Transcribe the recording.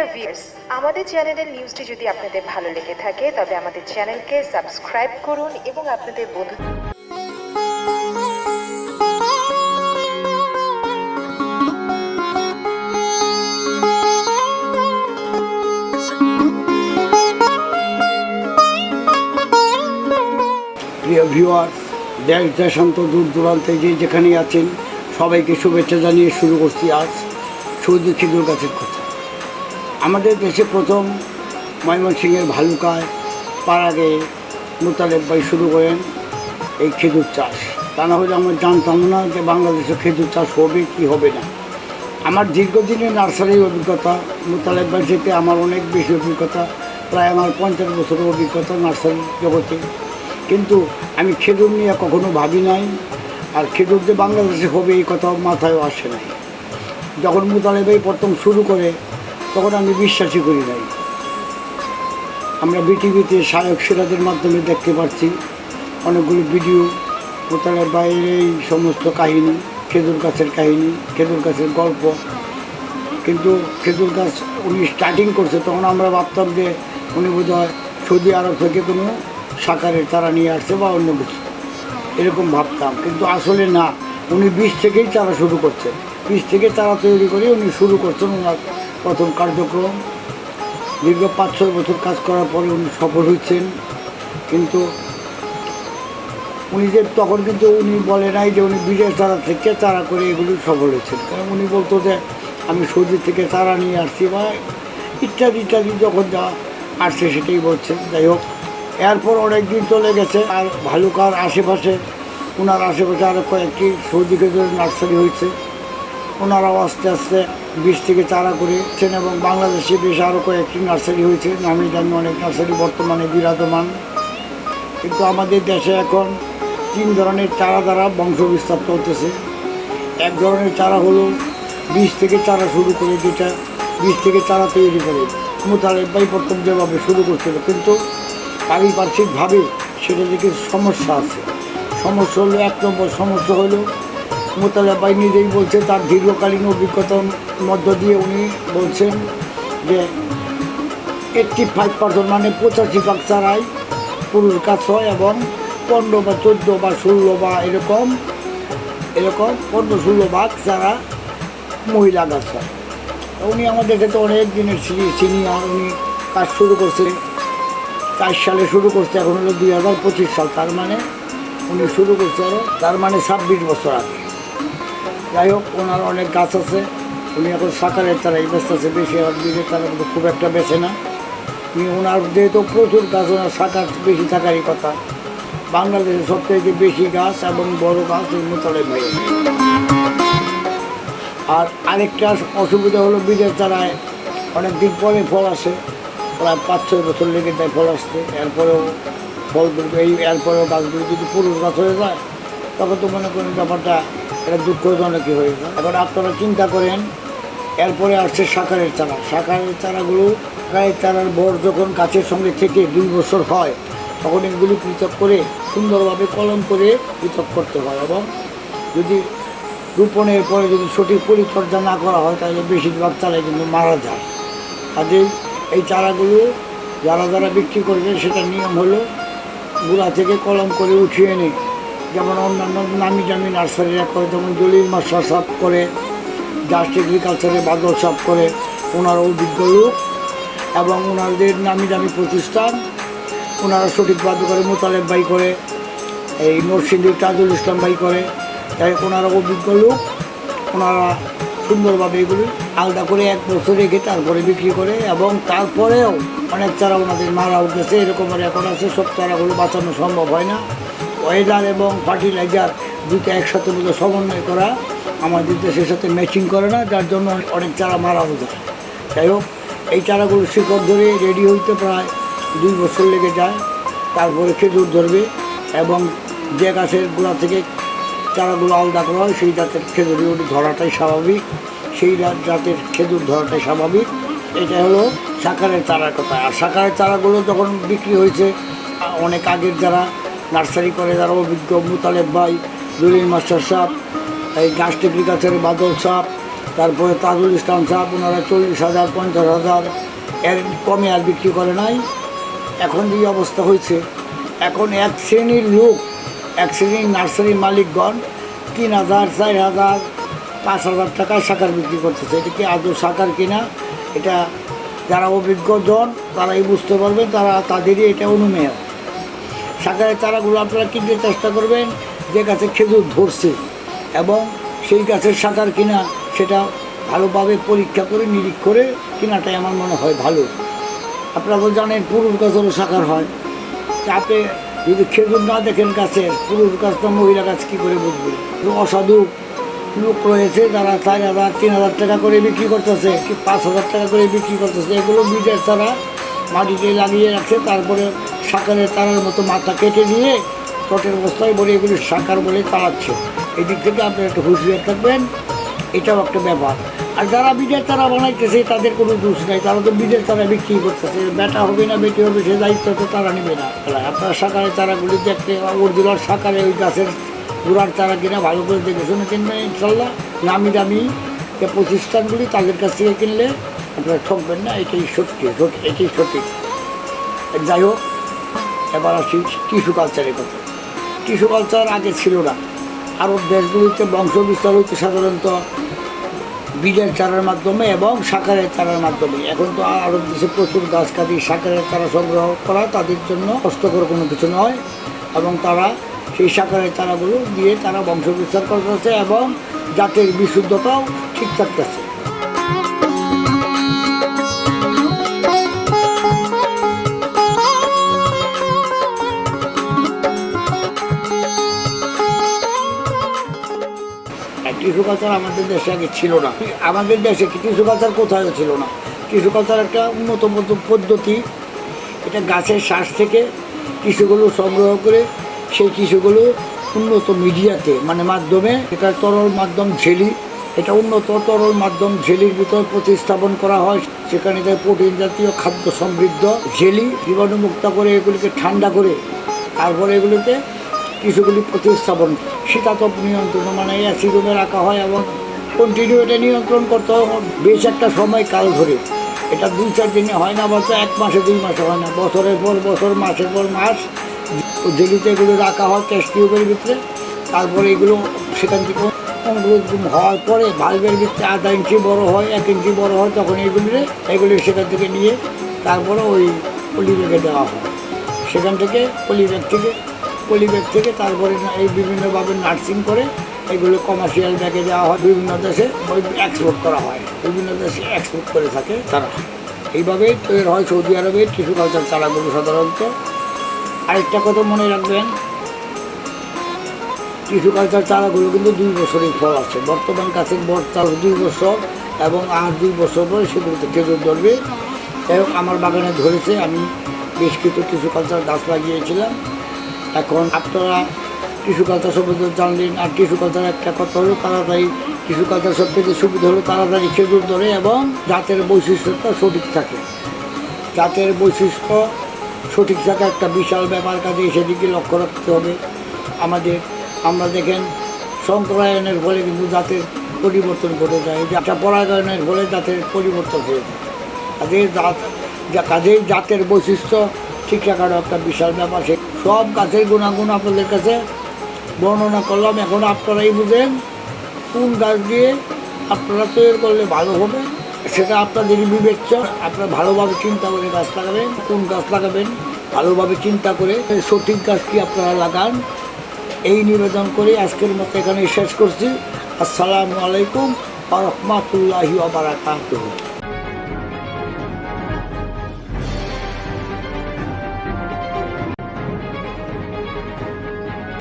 Dear viewers আমাদের চ্যানেলের নিউজটি যদি আপনাদের ভালো লেগে থাকে, তবে আমাদের চ্যানেলকে সাবস্ক্রাইব করুন এবং আপনাদের বন্ধু প্রিয় ভিউয়ার্স দেশ দেশান্ত দূর দূরান্তে যে যেখানেই আছেন, সবাইকে শুভেচ্ছা জানিয়ে শুরু করছি আজ সৌদি খেজুর গাছের কথা। আমাদের দেশে প্রথম ময়মনসিংহের ভালুকায় পাড়াগে মোতালেব ভাই শুরু করেন এই খেজুর চাষ। তা না হলে আমরা জানতাম না যে বাংলাদেশে খেজুর চাষ হবে কি হবে না। আমার দীর্ঘদিনের নার্সারির অভিজ্ঞতা, মোতালেব ভাই থেকে আমার অনেক বেশি অভিজ্ঞতা, প্রায় আমার পঞ্চাশ বছরের অভিজ্ঞতা নার্সারি জগতে। কিন্তু আমি খেজুর নিয়ে কখনো ভাবি নাই, আর খেজুর যে বাংলাদেশে হবে এই কথা মাথায়ও আসে নাই। যখন মোতালেব ভাই প্রথম শুরু করে তখন আমি বিশ্বাসই করি নাই। আমরা বিটিভিতে সায়ক সিরাজের মাধ্যমে দেখতে পাচ্ছি অনেকগুলো ভিডিও মোতালেব বাইরে এই সমস্ত কাহিনী, খেজুর গাছের কাহিনী, খেজুর গাছের গল্প। কিন্তু খেজুর গাছ উনি স্টার্টিং করছে, তখন আমরা ভাবতাম যে উনি বোধ হয় সৌদি আরব থেকে কোনো সাকারের তারা নিয়ে আসছে বা অন্য কিছু। এরকম ভাবতাম। কিন্তু আসলে না, উনি বীজ থেকেই তারা শুরু করছেন। বীজ থেকে তারা তৈরি করে উনি শুরু করছেন ওনার প্রথম কার্যক্রম। দীর্ঘ পাঁচ ছয় বছর কাজ করার পরে উনি সফল হয়েছেন। কিন্তু উনি যে তখন কিন্তু উনি বলে নাই যে উনি বীজের চারা থেকে তারা করে এগুলি সফল হয়েছেন। কারণ উনি বলতো যে, আমি সৌদি থেকে তারা নিয়ে আসছি বা ইত্যাদি ইত্যাদি যখন যা আসছে সেটাই বলছেন। যাই হোক, এরপর অনেক দিন চলে গেছে আর ভালুকার আশেপাশে ওনার আশেপাশে আরও কয়েকটি সৌদি নার্সারি হয়েছে। ওনারাও আস্তে আস্তে বীজ থেকে চারা করেছেন এবং বাংলাদেশে বেশ আরও কয়েকটি নার্সারি হয়েছে। নামি দামি অনেক নার্সারি বর্তমানে বিরাজমান। কিন্তু আমাদের দেশে এখন তিন ধরনের চারা দ্বারা বংশ বিস্তার চলতেছে। এক ধরনের চারা হলো বীজ থেকে চারা শুরু করে যেটা বীজ থেকে চারা তৈরি করে। মোতালেব ভাই প্রথম যেভাবে শুরু করছিল, কিন্তু পারিপার্শ্বিকভাবে সেটা থেকে সমস্যা আছে। সমস্যা হলো, এক নম্বর সমস্যা হলো মোতালেব ভাই নিজেই বলছে তার দীর্ঘকালীন অভিজ্ঞতার মধ্য দিয়ে উনি বলছেন যে এইটটি ফাইভ পার্সেন্ট মানে পঁচাশি ভাগ ছাড়াই পুরুষ গাছ হয় এবং পনেরো বা চোদ্দ বা ষোলো বা এরকম এরকম পনেরো ষোলো ভাগ ছাড়া মহিলা গাছ হয়। উনি আমাদের কাছে অনেক দিনের সিনিয়র, উনি কাজ শুরু করছে, চার সালে শুরু করছে, এখন হলো দুই হাজার পঁচিশ সাল, তার মানে উনি শুরু করছে, তার মানে ছাব্বিশ বছর আগে। যাই হোক, ওনার অনেক গাছ আছে। উনি এখন সাকারের চারাই ব্যস্ত আছে, বেশি আর বীজের চারা কিন্তু খুব একটা বেছে না। উনি ওনার যেহেতু প্রচুর গাছ, ওনার শাখার বেশি থাকারই কথা। বাংলাদেশে সবথেকে বেশি গাছ এবং বড় গাছ এই মোতালে ভাই আর আরেকটা অসুবিধা হলো বীজের চারায় অনেক দিন পরে ফল আসে। প্রায় পাঁচ ছয় বছর লেগে যায় ফল আসতে। এরপরেও ফলগুলো, এই এরপরেও গাছগুলো যদি পুরুষ গাছ হয়ে যায়, তখন তো মনে করেন ব্যাপারটা এটা দুঃখজনকই হয়ে যায় এবার আপনারা চিন্তা করেন, এরপরে আসছে সাকারের চারা। সাকারের চারাগুলো গায়ের চারার বর যখন গাছের সঙ্গে থেকে দুই বছর হয়, তখন এগুলি পৃথক করে সুন্দরভাবে কলম করে পৃথক করতে হয় এবং যদি রোপণের পরে যদি সঠিক পরিচর্যা না করা হয়, তাহলে বেশিরভাগ চারাই কিন্তু মারা যায়। কাজেই এই চারাগুলো যারা যারা বিক্রি করবে সেটা নিয়ম হলো গুড়া থেকে কলম করে উঠিয়ে এনে যেমন অন্যান্য নামি দামি নার্সারিরা করে, যেমন দলিল মাস্টার সাপ করে, জাস্ট এগ্রিকালচারে বাদল সাপ করে, ওনারা অভিজ্ঞ লোক এবং ওনাদের নামি দামি প্রতিষ্ঠান, ওনারা সঠিক সঠিকভাবে করে মোতালেব ভাই করে, এই নরসিংদীর তাজুল ইসলাম ভাই করে তাই ওনারা অভিজ্ঞ লোক, ওনারা সুন্দরভাবে এগুলি আলাদা করে এক বছর রেখে তারপরে বিক্রি করে এবং তারপরেও অনেক চারা ওনাদের মারা উঠেছে, এরকম রেকর্ড আছে, সব চারাগুলো বাঁচানো সম্ভব হয় না। ওয়েদার এবং ফার্টিলাইজার দুটো একসাথে মতো সমন্বয় করা আমাদের দেশের সাথে ম্যাচিং করে না, যার জন্য অনেক চারা মারাও যায় যাই হোক, এই চারাগুলো শিকড় ধরে রেডি হইতে প্রায় দুই বছর লেগে যায়। তারপরে খেজুর ধরবে এবং যে গাছের গোড়া থেকে চারাগুলো আলাদা করা হয়, সেই জাতের খেজুরি ধরাটাই স্বাভাবিক, সেই জাতের খেজুর ধরাটাই স্বাভাবিক। এটা হলো সাকারের চারার কথা। আর সাকারের চারাগুলো যখন বিক্রি হয়েছে অনেক আগের যারা নার্সারি করে যারা অভিজ্ঞ মুতালেব ভাই, জলিল মাস্টার সাপ এই গাছ টেকনিকালচারের বাদল সাপ তারপরে তাজুল ইসলাম সাহেব, ওনারা চল্লিশ হাজার, পঞ্চাশ হাজার, এর কমে আর বিক্রি করে নাই। এখন যে অবস্থা হয়েছে। এখন এক শ্রেণির লোক, এক শ্রেণির নার্সারির মালিকগণ তিন হাজার, চার হাজার, পাঁচ হাজার টাকায় সাকার বিক্রি করতেছে। এটা কি আদৌ সাকার কিনা? এটা যারা অভিজ্ঞজন তারাই বুঝতে পারবেন তারা তাদেরই এটা অনুমেয়। সাকারের চারাগুলো আপনারা কিনতে চেষ্টা করবেন, যে গাছে খেজুর ধরছে এবং সেই গাছের সাকার কিনা সেটা ভালোভাবে পরীক্ষা করে, নিরীক্ষ করে কেনাটাই আমার মনে হয় ভালো। আপনারা তো জানেন পুরুষ গাছেরও সাকার হয়। তাতে যদি খেজুর না দেখেন গাছের পুরুষ গাছ তো মহিলা গাছ কী করে বুঝবে? অসাধু লোক রয়েছে যারা চার হাজার, তিন হাজার টাকা করে বিক্রি করতেছে, কি পাঁচ হাজার টাকা করে বিক্রি করতেছে, এগুলো বীজের তারা মাটিতে লাগিয়ে রাখছে তারপরে সাকারের তারার মতো মাথা কেটে নিয়ে চটের বস্তায় বলে এগুলি সাকার বলে চালাচ্ছে। এদিক থেকে আপনি একটু হুঁশিয়ার থাকবেন, এটাও একটা ব্যাপার। আর যারা বীজের তারা বানাইতেছে, তাদের কোনো দোষ নাই, তারা তো বীজের তারা বিক্রি করতেছে। বেটা হবে না, বেটি হবে, সে দায়িত্ব তো তারা নেবে না। আপনার সাকারের তারাগুলি দেখতে, অরিজিনাল সাকারে ওই গাছের গুড়ার চারা কিনা ভালো করে দেখে শুনে কিনবেন, ইনশাল্লাহ। নামি দামি যে প্রতিষ্ঠানগুলি, তাদের কাছ থেকে কিনলে আপনারা ঠকবেন না এটাই সত্যি এটাই সঠিক যাই হোক, এবার আসি টিস্যু কালচারের কথা। টিস্যু কালচার আগে ছিল না। আরব দেশগুলিতে বংশ বিস্তার হইতে সাধারণত বীজের চারার মাধ্যমে এবং সাকারের চারার মাধ্যমে। এখন তো আরব দেশে প্রচুর গাছ কাটি সাকারের চারা সংগ্রহ করা তাদের জন্য কষ্টকর কোনো কিছু নয়। এবং তারা সেই সাকারের চারাগুলো দিয়ে তারা বংশ বিস্তার করতেছে এবং জাতের বিশুদ্ধতাও ঠিক থাকতেছে টিস্যু কালচার আমাদের দেশে আগে ছিল না। আমাদের দেশে টিস্যু কালচার কোথাও ছিল না? টিস্যু কালচার একটা উন্নত পদ্ধ- পদ্ধতি। এটা গাছের শ্বাস থেকে টিস্যুগুলো সংগ্রহ করে সেই টিস্যুগুলো উন্নত মিডিয়াতে মানে মাধ্যমে এটা তরল মাধ্যম ঝেলি, এটা উন্নত তরল মাধ্যম ঝেলির ভিতর প্রতিস্থাপন করা হয়। সেখানে তাই প্রোটিন জাতীয় খাদ্য সমৃদ্ধ ঝেলি জীবাণুমুক্ত করে এগুলিকে ঠান্ডা করে, তারপরে এগুলিকে কিছুগুলি প্রতিস্থাপন। শীতাতপ নিয়ন্ত্রণ মানে রুমে রাখা হয় এবং কন্টিনিউ এটা নিয়ন্ত্রণ করতে হয়। বেশ একটা সময় কাল ধরে। এটা দুই, চার দিনে হয় না বলতে এক মাসে, দুই মাসে হয় না। বছরের পর বছর, মাসের পর মাস জেলিতে এগুলো রাখা হয় টেস্ট টিউবের ভিতরে। তারপরে এগুলো সেখান থেকে হওয়ার পরে ভালভের ভিতরে আধা ইঞ্চি বড় হয়, এক ইঞ্চি বড়ো হয়, তখন এগুলি এগুলি সেখান থেকে নিয়ে তারপরে ওই পলিব্যাগে দেওয়া হয়। সেখান থেকে পলিব্যাগ থেকে পলিব্যাগ থেকে তারপরে এই বিভিন্নভাবে নার্সিং করে এগুলো কমার্শিয়াল ব্যাগে দেওয়া হয়। বিভিন্ন দেশে এক্সপোর্ট করা হয়। বিভিন্ন দেশে এক্সপোর্ট করে থাকে তারা। এইভাবেই তৈরি হয় সৌদি আরবে টিস্যু কালচার চারাগুলো সাধারণত। আরেকটা কথা মনে রাখবেন টিস্যু কালচার চারাগুলো কিন্তু দুই বছরের ফল আছে বর্তমান গাছের বর্তা দুই বছর এবং আর দুই বছর পরে সেগুলোতে খেজুর ধরবে। এবং আমার বাগানে ধরেছে, আমি বেশ কিছু টিস্যু কালচার গাছ লাগিয়েছিলাম। এখন আপনারা টিস্যু কালচার সম্বন্ধে জানলেন আর টিস্যু কালচার একটা কথা হলো তাড়াতাড়ি টিস্যু কালচার সব থেকে সুবিধা হলো তাড়াতাড়ি খেজুর ধরে এবং জাতের বৈশিষ্ট্যটা সঠিক থাকে। জাতের বৈশিষ্ট্য সঠিক থাকা একটা বিশাল ব্যাপার, কাজে সেদিকে লক্ষ্য রাখতে হবে। আমাদের, আমরা দেখেন, সংক্রায়নের ফলে কিন্তু জাতের পরিবর্তন ঘটে যায়। যাত্রা পরাগায়নের ফলে জাতের পরিবর্তন হয়ে যায়। কাজেই জাত কাজেই জাতের বৈশিষ্ট্য ঠিক রাখারও একটা বিশাল ব্যাপার। সে সব গাছের গুণাগুণ আপনাদের কাছে বর্ণনা করলাম। এখন আপনারাই বুঝেন কোন গাছ দিয়ে আপনারা তৈরি করলে ভালো হবে, সেটা আপনাদেরই বিবেচ্য। আপনারা ভালোভাবে চিন্তা করে গাছ লাগাবেন, কোন গাছ লাগাবেন ভালোভাবে চিন্তা করে সঠিক গাছটি আপনারা লাগান, এই নিবেদন করে আজকের মতো এখানে শেষ করছি। আসসালামু আলাইকুম রহমতুল্লাহি আবরাকাতুহ